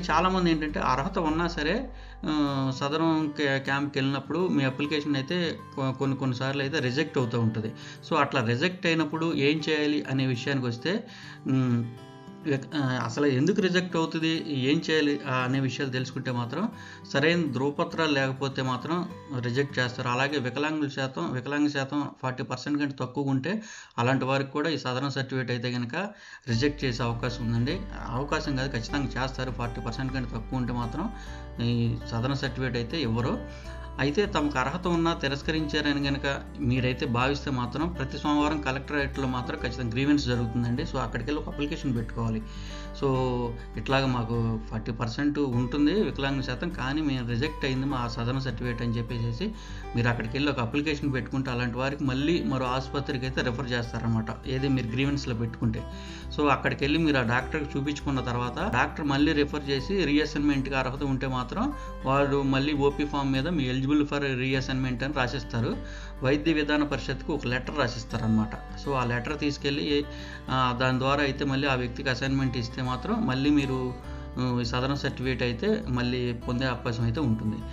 చాలామంది ఏంటంటే అర్హత ఉన్నా సరే సదరం క్యాంప్‌కి వెళ్ళినప్పుడు మీ అప్లికేషన్ అయితే కొన్ని కొన్ని సార్లు అయితే రిజెక్ట్ అవుతూ ఉంటుంది. సో, అట్లా రిజెక్ట్ అయినప్పుడు ఏం చేయాలి అనే విషయానికి వస్తే అసలు ఎందుకు రిజెక్ట్ అవుతుంది ఏం చేయాలి? అనే విషయాలు తెలుసుకుంటే మాత్రం సరైన ధృవపత్రాలు లేకపోతే మాత్రం రిజెక్ట్ చేస్తారు. అలాగే వికలాంగుల శాతం వికలాంగ శాతం 40% కంటే తక్కువ ఉంటే అలాంటి వారికి కూడా ఈ సాధారణ సర్టిఫికేట్ అయితే కనుక రిజెక్ట్ చేసే అవకాశం ఉందండి. అవకాశం కాదు ఖచ్చితంగా చేస్తారు. 40% కంటే తక్కువ ఉంటే మాత్రం ఈ సాధారణ సర్టిఫికేట్ అయితే ఇవ్వరు. అయితే తమకు అర్హత ఉన్నా తిరస్కరించారని కనుక మీరైతే భావిస్తే మాత్రం ప్రతి సోమవారం కలెక్టరేట్‌లో మాత్రం ఖచ్చితంగా గ్రీవెన్స్ జరుగుతుందండి. సో, అక్కడికెళ్ళి ఒక అప్లికేషన్ పెట్టుకోవాలి. సో, ఇట్లాగ మాకు 40% ఉంటుంది వికలాంగ శాతం. కానీ మేము రిజెక్ట్ అయింది మా సదరన్ సర్టిఫికేట్ అని చెప్పేసి మీరు అక్కడికెళ్ళి ఒక అప్లికేషన్ పెట్టుకుంటే అలాంటి వారికి మళ్ళీ మరో ఆసుపత్రికి అయితే రిఫర్ చేస్తారనమాట. ఏది మీరు గ్రీవెన్స్‌లో పెట్టుకుంటే. సో, అక్కడికెళ్ళి మీరు ఆ డాక్టర్‌కి చూపించుకున్న తర్వాత డాక్టర్ మళ్ళీ రిఫర్ చేసి రీఅసైన్‌మెంట్‌కి అర్హత ఉంటే మాత్రం వాళ్ళు మళ్ళీ ఓపీ ఫామ్ మీద మీ ఎలిజిబుల్ ఫర్ రీఅసైన్‌మెంట్ అని రాసిస్తారు. వైద్య విధాన పరిషత్‌కి ఒక లెటర్ రాసిస్తారనమాట. సో, ఆ లెటర్ తీసుకెళ్ళి దాని ద్వారా అయితే మళ్ళీ ఆ వ్యక్తికి అసైన్‌మెంట్ ఇస్తే మాత్రం మళ్ళీ మీరు సదరన్ సర్టిఫికేట్ అయితే మళ్ళీ పొందే అవకాశం అయితే ఉంటుంది.